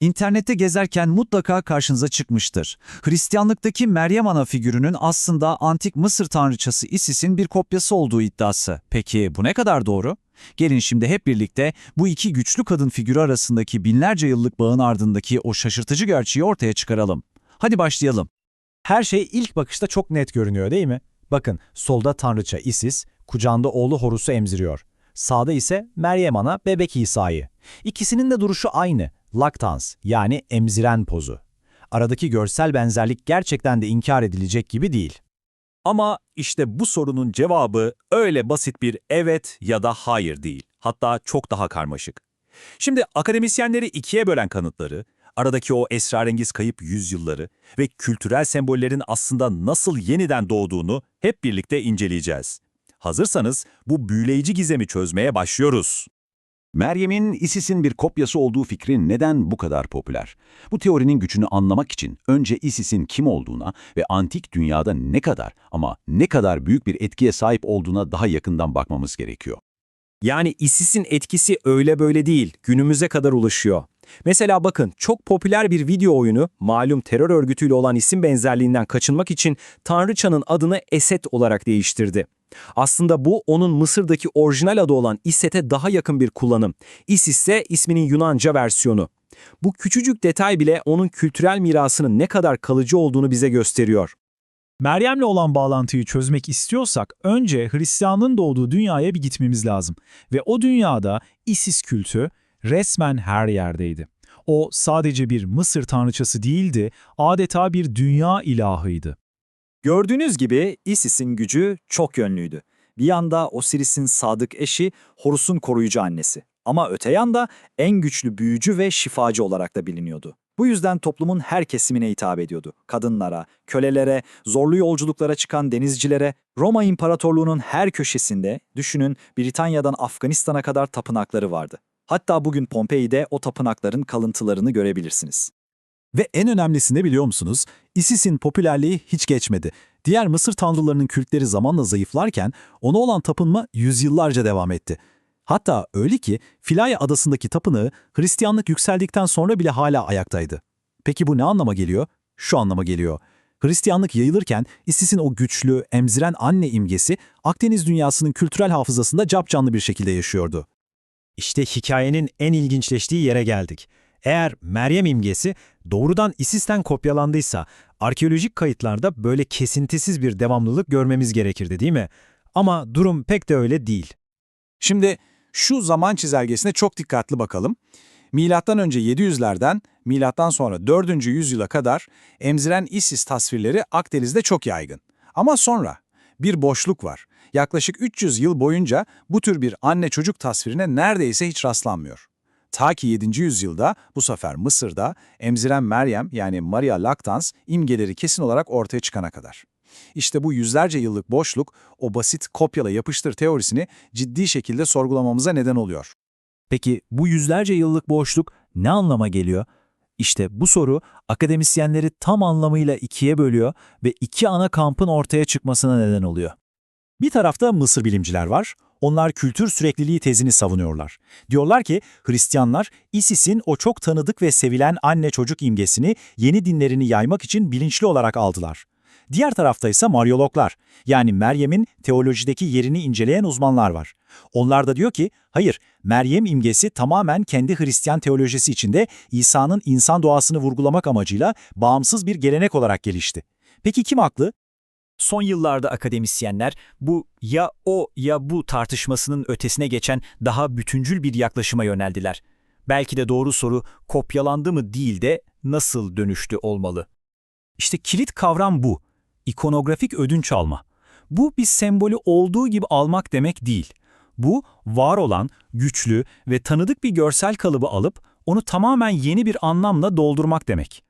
İnternette gezerken mutlaka karşınıza çıkmıştır. Hristiyanlıktaki Meryem Ana figürünün aslında antik Mısır tanrıçası Isis'in bir kopyası olduğu iddiası. Peki bu ne kadar doğru? Gelin şimdi hep birlikte bu iki güçlü kadın figürü arasındaki binlerce yıllık bağın ardındaki o şaşırtıcı gerçeği ortaya çıkaralım. Hadi başlayalım. Her şey ilk bakışta çok net görünüyor değil mi? Bakın solda tanrıça Isis, kucağında oğlu Horus'u emziriyor. Sağda ise Meryem Ana bebek İsa'yı. İkisinin de duruşu aynı, laktans yani emziren pozu. Aradaki görsel benzerlik gerçekten de inkar edilecek gibi değil. Ama işte bu sorunun cevabı öyle basit bir evet ya da hayır değil. Hatta çok daha karmaşık. Şimdi akademisyenleri ikiye bölen kanıtları, aradaki o esrarengiz kayıp yüzyılları ve kültürel sembollerin aslında nasıl yeniden doğduğunu hep birlikte inceleyeceğiz. Hazırsanız bu büyüleyici gizemi çözmeye başlıyoruz. Meryem'in Isis'in bir kopyası olduğu fikri neden bu kadar popüler? Bu teorinin gücünü anlamak için önce Isis'in kim olduğuna ve antik dünyada ne kadar ama ne kadar büyük bir etkiye sahip olduğuna daha yakından bakmamız gerekiyor. Yani ISIS'in etkisi öyle böyle değil, günümüze kadar ulaşıyor. Mesela bakın çok popüler bir video oyunu malum terör örgütüyle olan isim benzerliğinden kaçınmak için Tanrıçanın adını Esed olarak değiştirdi. Aslında bu onun Mısır'daki orijinal adı olan İset'e daha yakın bir kullanım. Isis ise isminin Yunanca versiyonu. Bu küçücük detay bile onun kültürel mirasının ne kadar kalıcı olduğunu bize gösteriyor. Meryem'le olan bağlantıyı çözmek istiyorsak önce Hristiyanlığın doğduğu dünyaya bir gitmemiz lazım. Ve o dünyada Isis kültü resmen her yerdeydi. O sadece bir Mısır tanrıçası değildi, adeta bir dünya ilahıydı. Gördüğünüz gibi Isis'in gücü çok yönlüydü. Bir yanda Osiris'in sadık eşi, Horus'un koruyucu annesi. Ama öte yanda en güçlü büyücü ve şifacı olarak da biliniyordu. Bu yüzden toplumun her kesimine hitap ediyordu. Kadınlara, kölelere, zorlu yolculuklara çıkan denizcilere, Roma İmparatorluğu'nun her köşesinde, düşünün Britanya'dan Afganistan'a kadar tapınakları vardı. Hatta bugün Pompei'de o tapınakların kalıntılarını görebilirsiniz. Ve en önemlisi ne biliyor musunuz? Isis'in popülerliği hiç geçmedi. Diğer Mısır tanrılarının kültleri zamanla zayıflarken ona olan tapınma yüzyıllarca devam etti. Hatta öyle ki Filaya adasındaki tapınağı Hristiyanlık yükseldikten sonra bile hala ayaktaydı. Peki bu ne anlama geliyor? Şu anlama geliyor. Hristiyanlık yayılırken Isis'in o güçlü, emziren anne imgesi Akdeniz dünyasının kültürel hafızasında capcanlı bir şekilde yaşıyordu. İşte hikayenin en ilginçleştiği yere geldik. Eğer Meryem imgesi doğrudan Isis'ten kopyalandıysa, arkeolojik kayıtlarda böyle kesintisiz bir devamlılık görmemiz gerekirdi değil mi? Ama durum pek de öyle değil. Şimdi şu zaman çizelgesine çok dikkatli bakalım. Milattan önce 700'lerden milattan sonra 4. yüzyıla kadar emziren Isis tasvirleri Akdeniz'de çok yaygın. Ama sonra bir boşluk var. Yaklaşık 300 yıl boyunca bu tür bir anne çocuk tasvirine neredeyse hiç rastlanmıyor. Ta ki 7. yüzyılda bu sefer Mısır'da emziren Meryem yani Maria Lactans imgeleri kesin olarak ortaya çıkana kadar. İşte bu yüzlerce yıllık boşluk o basit kopyala yapıştır teorisini ciddi şekilde sorgulamamıza neden oluyor. Peki bu yüzlerce yıllık boşluk ne anlama geliyor? İşte bu soru akademisyenleri tam anlamıyla ikiye bölüyor ve iki ana kampın ortaya çıkmasına neden oluyor. Bir tarafta Mısır bilimciler var. Onlar kültür sürekliliği tezini savunuyorlar. Diyorlar ki Hristiyanlar Isis'in o çok tanıdık ve sevilen anne çocuk imgesini yeni dinlerini yaymak için bilinçli olarak aldılar. Diğer tarafta ise Maryologlar, yani Meryem'in teolojideki yerini inceleyen uzmanlar var. Onlar da diyor ki, hayır, Meryem imgesi tamamen kendi Hristiyan teolojisi içinde İsa'nın insan doğasını vurgulamak amacıyla bağımsız bir gelenek olarak gelişti. Peki kim haklı? Son yıllarda akademisyenler bu ya o ya bu tartışmasının ötesine geçen daha bütüncül bir yaklaşıma yöneldiler. Belki de doğru soru kopyalandı mı değil de nasıl dönüştü olmalı. İşte kilit kavram bu. İkonografik ödünç alma. Bu bir sembolü olduğu gibi almak demek değil. Bu, var olan, güçlü ve tanıdık bir görsel kalıbı alıp onu tamamen yeni bir anlamla doldurmak demek.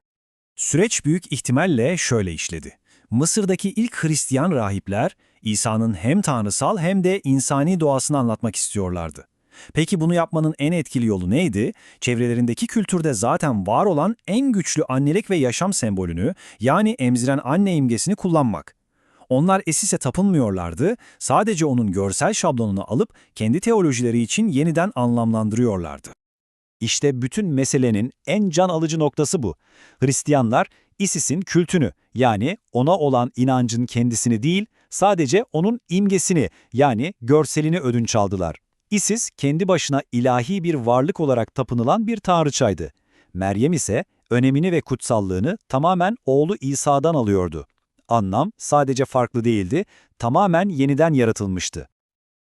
Süreç büyük ihtimalle şöyle işledi. Mısır'daki ilk Hristiyan rahipler, İsa'nın hem tanrısal hem de insani doğasını anlatmak istiyorlardı. Peki bunu yapmanın en etkili yolu neydi? Çevrelerindeki kültürde zaten var olan en güçlü annelik ve yaşam sembolünü, yani emziren anne imgesini kullanmak. Onlar Esis'e tapınmıyorlardı, sadece onun görsel şablonunu alıp kendi teolojileri için yeniden anlamlandırıyorlardı. İşte bütün meselenin en can alıcı noktası bu. Hristiyanlar Isis'in kültünü yani ona olan inancın kendisini değil sadece onun imgesini yani görselini ödünç aldılar. Isis kendi başına ilahi bir varlık olarak tapınılan bir tanrıçaydı. Meryem ise önemini ve kutsallığını tamamen oğlu İsa'dan alıyordu. Anlam sadece farklı değildi, tamamen yeniden yaratılmıştı.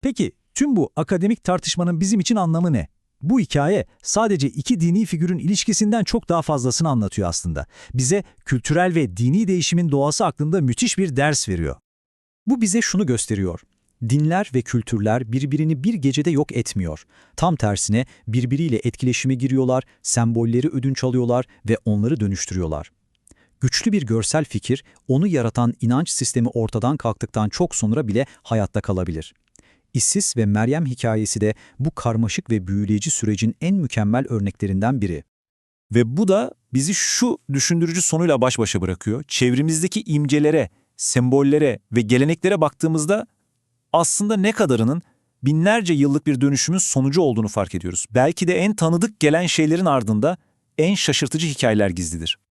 Peki tüm bu akademik tartışmanın bizim için anlamı ne? Bu hikaye sadece iki dini figürün ilişkisinden çok daha fazlasını anlatıyor aslında. Bize kültürel ve dini değişimin doğası hakkında müthiş bir ders veriyor. Bu bize şunu gösteriyor. Dinler ve kültürler birbirini bir gecede yok etmiyor. Tam tersine birbiriyle etkileşime giriyorlar, sembolleri ödünç alıyorlar ve onları dönüştürüyorlar. Güçlü bir görsel fikir, onu yaratan inanç sistemi ortadan kalktıktan çok sonra bile hayatta kalabilir. İssis ve Meryem hikayesi de bu karmaşık ve büyüleyici sürecin en mükemmel örneklerinden biri. Ve bu da bizi şu düşündürücü sonuyla baş başa bırakıyor. Çevremizdeki imgelere, sembollere ve geleneklere baktığımızda aslında ne kadarının binlerce yıllık bir dönüşümün sonucu olduğunu fark ediyoruz. Belki de en tanıdık gelen şeylerin ardında en şaşırtıcı hikayeler gizlidir.